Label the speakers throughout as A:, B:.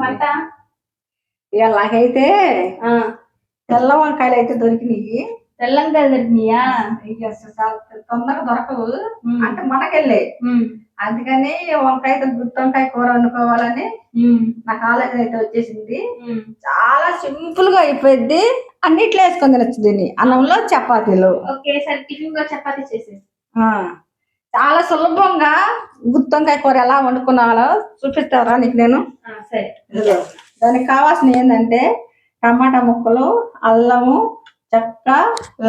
A: వంట? ఆ,
B: తెల్ల వంకాయలు అయితే దొరికినాయి.
A: తెల్లంగా దొరికినాయా
B: అసలు చాలా తొందరగా దొరకవు అంటే మనకెళ్ళే. అందుకని వంకాయ గుత్తి వంకాయ కూర వండుకోవాలని నాకు ఆలోచన అయితే వచ్చేసింది. చాలా సింపుల్గా అయిపోయింది అన్నిట్లో వేసుకొని తినచ్చు దీన్ని. అన్నంలో చపాతీలు.
A: ఓకే సరే టిఫిన్ కూడా చపాతీ చేసేసి
B: ఆ, చాలా సులభంగా గుత్తి వంకాయ కూర ఎలా వండుకున్నాలో చూపిస్తారా నీకు నేను?
A: సరే.
B: దానికి కావాల్సిన ఏంటంటే టమాటా ముక్కలు అల్లము చెక్క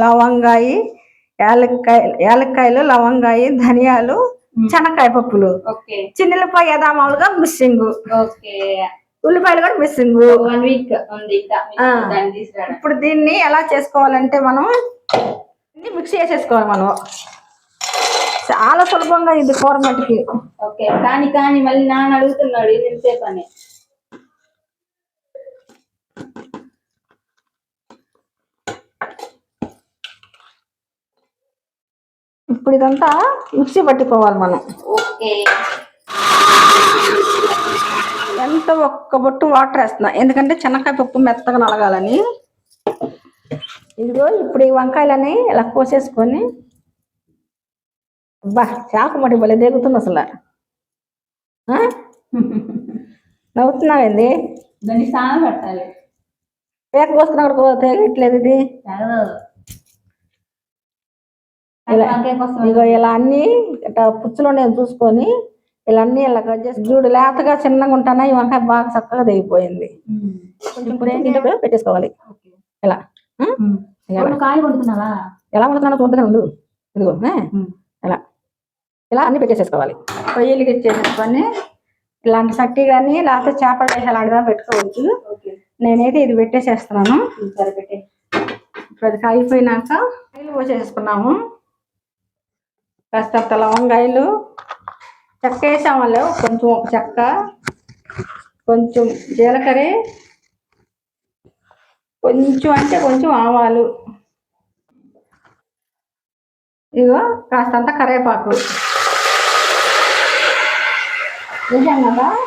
B: లవంగాయి యాలక్కాయ యాలక్కాయలు లవంగాయి ధనియాలు శనక్కాయ పప్పులు. చిన్నపాయ యథామాలుగా మిస్సింగ్. ఉల్లిపాయలు కూడా మిస్సింగ్. ఇప్పుడు దీన్ని ఎలా చేసుకోవాలంటే మనం మిక్స్ చేసేసుకోవాలి మనం. చాలా సులభంగా ఇది కూర మట్టుకి
A: ఓకే. కానీ కానీ మళ్ళీ నాన్న అడుగుతున్నాడు ఇది ఎంతసేపు అని
B: ఇప్పుడు ఇదంతా మిక్సీ పట్టుకోవాలి మనం.
A: ఓకే.
B: ఎంత ఒక్క బొట్టు వాటర్ వేస్తున్నా. ఎందుకంటే చెనక్కాయ పప్పు మెత్తగా నలగాలని. ఇదిగో ఇప్పుడు ఈ వంకాయలని ఇలా కోసేసుకొని. బా చేప మట్టి భలే దిగుతుంది అసలు. ఆ? నవ్వుతున్నావేంది
A: దాన్ని స్నానం పెట్టాలి.
B: పేక కోసుకున్నప్పుడు తెగట్లేదు ఇది.
A: తెగదు.
B: ఇలా- అన్ని ఇట్లా పుచ్చులో నేను చూసుకొని ఇలా అన్ని ఇలా కట్ చేసి చూడు లేతగా చిన్నగా ఉంటానా ఈ వంకాయ బాగా చక్కగా దిగిపోయింది పెట్టేసుకోవాలి. ఇలా.
A: కాయ కొడుతున్నావా?
B: ఎలా వండుతున్నానో చూడగా ఉండు. ఇదిగో. ఇలా. ఇలా అన్ని పెట్టేసేసుకోవాలి. పొయ్యిలకి ఇచ్చేసేసుకొని ఇలాంటి సట్టి కానీ లేకపోతే చేపల వేసి అలాంటిదా పెట్టుకోవచ్చు. నేనైతే ఇది పెట్టేసేస్తున్నాను. ఇప్పుడు అది కాగిపోయినాక పోసేసుకున్నాము. కాస్త లవంగాయలు చెక్క వేసామలో కొంచెం చెక్క కొంచెం జీలకర్ర కొంచెం అంటే కొంచెం ఆవాలు. ఇగో కాస్తంత కరివేపాకు. వేసాం కదా?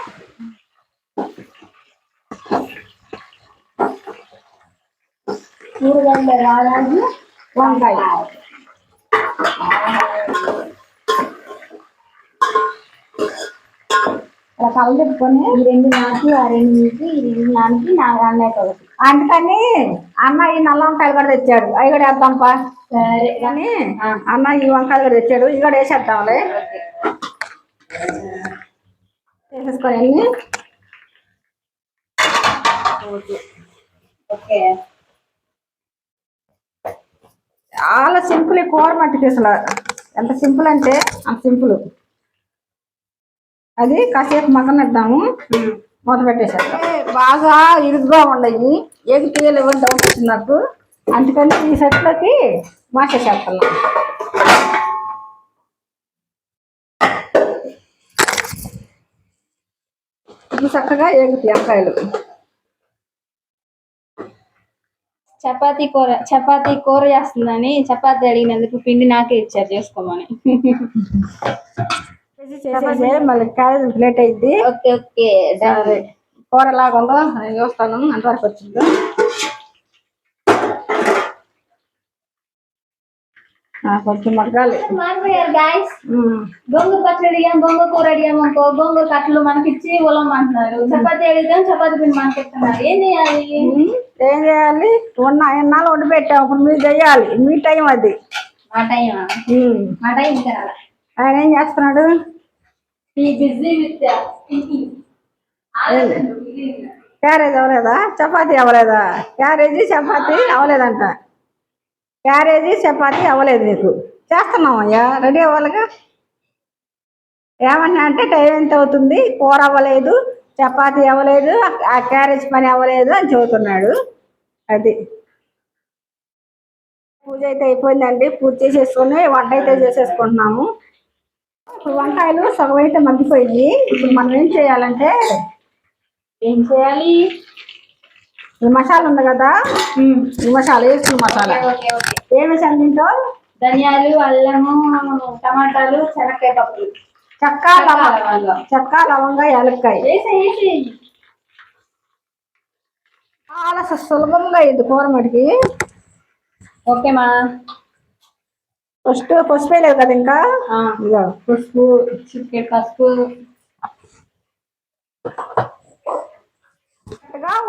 B: మూడు వందల వంకాయ ఇలా కలదిప్పుకొని
A: ఈ రెండు నాకు ఆ రెండు నీకు ఈ రెండు నాన్నకి నా అన్నయ్య ఒకటి
B: అందుకని అన్న ఈ నల్ల వంకాయలు కూడా తెచ్చాడు. అవి కూడా వేద్దాంపా.
A: సరే
B: కానీ అన్న ఈ వంకాయలు కూడా తెచ్చాడు. ఇవి కూడా వేసేద్దాంలే. వేసేసుకోవాలి
A: ఓకే.
B: చాలా సింపుల్ ఈ కూర మట్టికి అసలు ఎంత సింపుల్ అంటే అంత సింపుల్. అది కాసేపు మగ్గనిద్దాము మూత పెట్టేసాక బాగా ఇరుగ్గా ఉండయి ఏది తీయలేవు డౌట్ వచ్చింది నాకు అందుకని ఈ సెట్లోకి మార్చేసేస్తున్నాం. ఇప్పుడు చక్కగా ఏగుతాయి వంకాయలు
A: చపాతీ కూర చపాతీ కూర చేస్తుందని చపాతీ అడిగినందుకు పిండి నాకే ఇచ్చారు చేసుకోమని.
B: మళ్ళీ క్యారేజ్ లేట్ అయింది
A: ఓకే ఓకే
B: కూర ఎలాగ ఉందో నేను చూస్తాను అంతవరకు వచ్చిందో. కొంచెం మగ్గాలి.
A: గొంగ పచ్చడి అడిగాం గొంగ కూర అడిగాం అనుకో గొంగ కట్టలు మనకిచ్చి ఉలం అంటున్నారు చపాతీ అడిగాం చపాతీ పిండి మనకిస్తున్నారు. ఏం చేయాలి?
B: ఏం చేయాలి? ఉన్న ఎన్నాళ్ళు వండి పెట్టాం ఇప్పుడు మీరు చేయాలి. మీ టైం అది.
A: మా టైం. మా టైం.
B: ఆయన ఏం చేస్తున్నాడు? క్యారేజ్ అవ్వలేదా? చపాతీ అవ్వలేదా? క్యారేజీ చపాతీ అవ్వలేదంట. క్యారేజీ చపాతీ అవ్వలేదు నీకు. చేస్తున్నామయ్యా రెడీ అవ్వాలిగా? ఏమన్నా అంటే టైం ఎంత అవుతుంది? కూర అవ్వలేదు చపాతీ అవ్వలేదు ఆ క్యారేజ్ పని అవ్వలేదు అని చెబుతున్నాడు. అది. పూజ అయితే అయిపోయిందండి. పూజ చేసేసుకొని వంట అయితే చేసేసుకుంటున్నాము. ఇప్పుడు వంకాయలు సగం అయితే మండిపోయింది ఇప్పుడు మనం ఏం చేయాలంటే
A: ఏం చేయాలి?
B: ఈ మసాలా ఉంది కదా? ఈ మసాలా వేసుకున్న మసాలా? ఏం వేసాను దీంట్లో?
A: ధనియాలు అల్లము టమాటాలు శనక్కాయ పప్పులు.
B: చెక్క
A: చెక్క,
B: లవంగ. చెక్క లవంగ యాలక్కాయ. చాలా సులభంగా అయింది కూర మటుకి.
A: ఓకే మా.
B: ఫస్ట్ పసుపు వేయలేదు కదా ఇంకా? పసుపు
A: చిటికెడు పసుపు.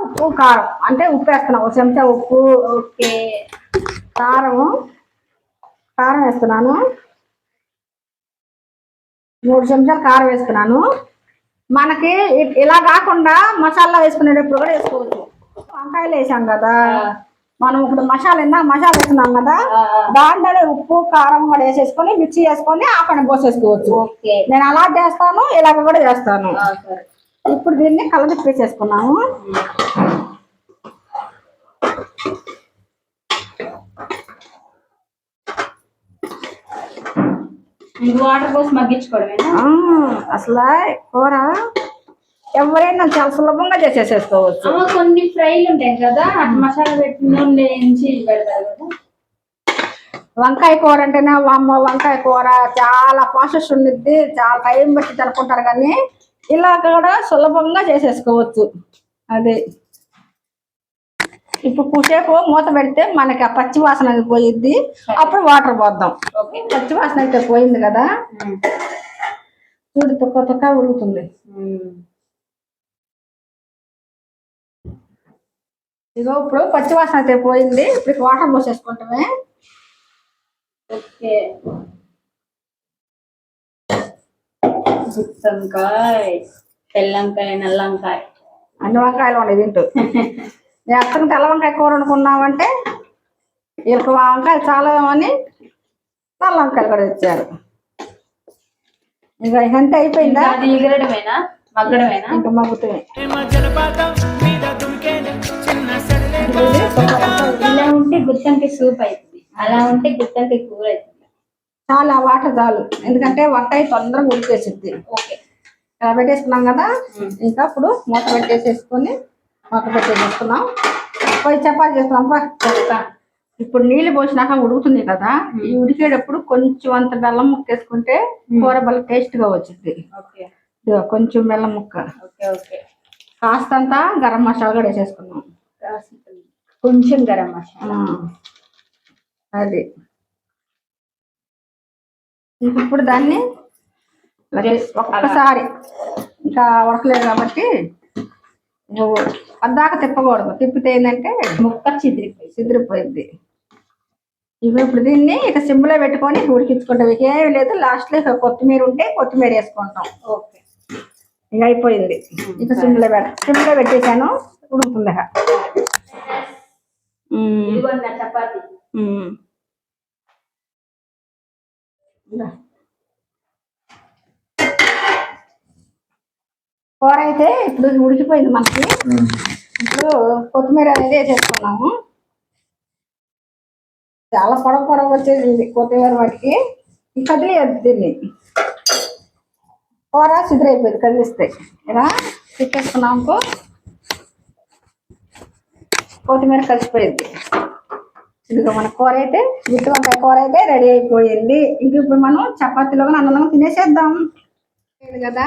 B: ఉప్పు కారం. అంటే ఉప్పు వేస్తున్నాం ఒక చెంచా ఉప్పు
A: ఓకే.
B: కారం. కారం వేస్తున్నాను. మూడు చెంచాలు కారం వేస్తున్నాను. మనకి ఇలా కాకుండా మసాలా వేసుకునేటప్పుడు కూడా వేసుకోవచ్చు. వంకాయలు వేసాం కదా. మనం ఇప్పుడు మసాలా ఇందా మసాలా వేస్తున్నాం కదా. దాంట్లోనే ఉప్పు కారం కూడా వేసేసుకొని మిక్సీ చేసుకొని ఆ పని పోసేసుకోవచ్చు. నేను అలా చేస్తాను ఇలాగ కూడా చేస్తాను. ఇప్పుడు దీన్ని చేసుకున్నాము.
A: ఇంక వాటర్ పోసి మగ్గించుకోవడమేనా?
B: ఆ, అసలు కూర ఎవరైనా చాలా సులభంగా చేసేసేసుకోవచ్చు.
A: అమ్మ కొన్ని ఫ్రైలు ఉంటాయి కదా మసాలా పెట్టి నూనె వేయించి పెడతారు కదా.
B: వంకాయ కూర అంటేనే వామ్మ వంకాయ కూర చాలా ప్రాసెస్ ఉండిద్ది చాలా టైం పెట్టి అనుకుంటారు కానీ ఇలా కూడా సులభంగా చేసేసుకోవచ్చు. అదే. ఇప్పుడు కూసేపు మూత పెడితే మనకి ఆ పచ్చి వాసన పోయిద్ది. అప్పుడు వాటర్ పోద్దాం.
A: ఓకే.
B: పచ్చి వాసన అయితే పోయింది కదా? చూడు తొక్క తొక్క ఉడుకుతుంది. ఇగో ఇప్పుడు పచ్చి వాసన అయితే పోయింది. ఇప్పుడు వాటర్ పోసేసుకుంటామే.
A: ఓకే. గుత్తంకాయ తెల్లంకాయ నల్లంకాయ.
B: అన్ని వంకాయలు ఉన్నాయి తింటూ. నేను అత్తకు తెల్ల వంకాయ కూర వండుకున్నామంటే వీళ్ళకి వంకాయలు చాలా అని నల్ల వంకాయలు కూడా తెచ్చారు. ఇంకా ఎంత అయిపోయిందా?
A: అది ఎగరడమేనా మగ్గడమేనా?
B: ఇంకా
C: సరిలే
A: ఇలా ఉంటే గుత్తంకాయ సూప్ అవుతుంది అలా ఉంటే గుత్తంకాయ కూర అవుతుంది
B: చాలా వాటర్ చాలు. ఎందుకంటే వంకాయ తొందరగా ఉడికేసిద్ది.
A: ఓకే.
B: ఇలా పెట్టేసుకున్నాం కదా? ఇంకా ఇప్పుడు మూత పెట్టేసేసుకొని మూత పెట్టేసేసుకున్నాం పోయి చపాతి చేసుకున్నాం పా.
A: చెప్తా.
B: ఇప్పుడు నీళ్ళు పోసినాక ఉడుకుతుంది కదా? ఈ ఉడికేటప్పుడు కొంచెం అంత బెల్లం ముక్క వేసుకుంటే కూర బల్ల టేస్ట్గా వచ్చింది
A: ఓకే
B: కొంచెం బెల్లం ముక్క.
A: Okay okay.
B: కాస్తంత గరం మసాలా కూడా వేసేసుకున్నాం
A: కొంచెం గరం మసాలా.
B: అది. ఇప్పుడు దాన్ని ఒక్కసారి ఇంకా ఉడకలేదు కాబట్టి నువ్వు అద్దాక తిప్పకూడదు. తిప్పితే ఏంటంటే
A: ముక్క చిదిరిపోయి
B: సిదిరిపోయింది ఇక ఇప్పుడు దీన్ని ఇక సిమ్లో పెట్టుకొని ఉడికించుకుంటాం. ఇక ఏమి లేదు. లాస్ట్లో ఇక కొత్తిమీర ఉంటే కొత్తిమీర వేసుకుంటాం.
A: ఓకే.
B: ఇక అయిపోయింది. ఇక సిమ్లో పెడ సిమ్లో పెట్టేశాను. ఉడుకుతుంది
A: నా చపాతి.
B: ఇందా. కూర అయితే ఇప్పుడు ఉడికిపోయింది మనకి. ఇప్పుడు కొత్తిమీర అనేది వేసేసుకున్నాము. చాలా పొడవు పొడవు వచ్చేసింది కొత్తిమీర వాటికి ఈ కదిలియద్దు దీన్ని కూర సిద్ధరైపోయింది కదిలిస్తే. ఇలా తిట్టేసుకున్నాము కొత్తిమీర కలిసిపోయింది. ఇదిగో మన కూర అయితే గుత్తి వంకాయ కూర అయితే రెడీ అయిపోయింది. ఇంక ఇప్పుడు మనం చపాతీలో అన్నం తినేసేద్దాం. లేదు కదా?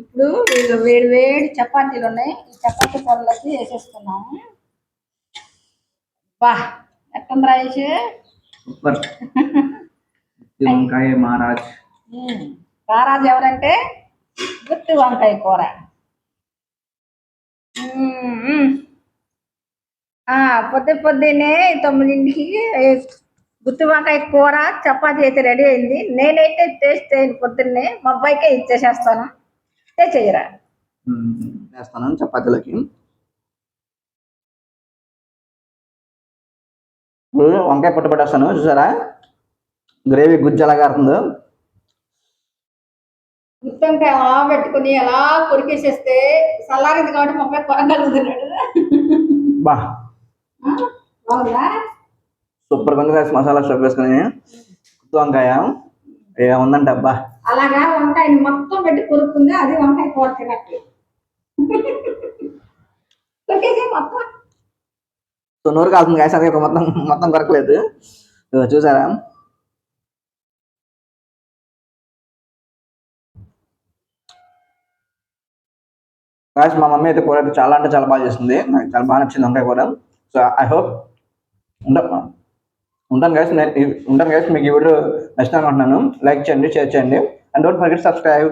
B: ఇప్పుడు ఇదిగో వేడి వేడి చపాతీలు ఉన్నాయి. ఈ చపాతీ పొరలోకి వేసేస్తున్నాము. బా ఎట్టుంది రాయేష్
D: వంకాయ మహారాజ్.
B: రారాజు ఎవరంటే? గుత్తి వంకాయ కూర. పొద్దు పొద్దున్నే తొమ్మిదింటికి ఏ, గుత్తి వంకాయ కూర చపాతీ అయితే రెడీ అయింది. నేనైతే టేస్ట్ చేయను పొద్దున్నే మా అబ్బాయికే ఇచ్చేసేస్తాను. చేయరా?
D: వేస్తాను చపాతీలోకి. ఇప్పుడు వంకాయ పుట్ట పెట్టేస్తాను చూసారా? గ్రేవీ గుజ్జు ఎలా కారుతుందో
B: గుత్తి వంకాయ అలా పెట్టుకుని అలా కొరికేసేస్తే చల్లారింది కాబట్టి మా అబ్బాయి కొరగలుగుతున్నాడు
D: బా. సూపర్ ఉంది మసాలా స్టఫ్ వేసుకుని. గుత్తి వంకాయ ఏముందంటే అబ్బా.
B: అలాగా వంకాయని మొత్తం పెట్టి కొరుక్కుంది అది వంకాయ కూర తినట్టు కొట్టేసి మొత్తం.
D: సో నోరు కాల్తుంది గాయస్ అదే మొత్తం మొత్తం కొరకలేదు. చూసారా? గాయస్ మా మమ్మీ అయితే కూర అయితే చాలా అంటే చాలా బాగా చేస్తుంది. నాకు చాలా బాగా నచ్చింది వంకాయ కూర. సో ఐ హోప్ ఉంటా ఉంటాను గైస్ ఉంటాను గైస్ మీకు ఈ వీడియో నచ్చిన అనుకుంటున్నాను. లైక్ చేయండి షేర్ చేయండి. And don't forget subscribe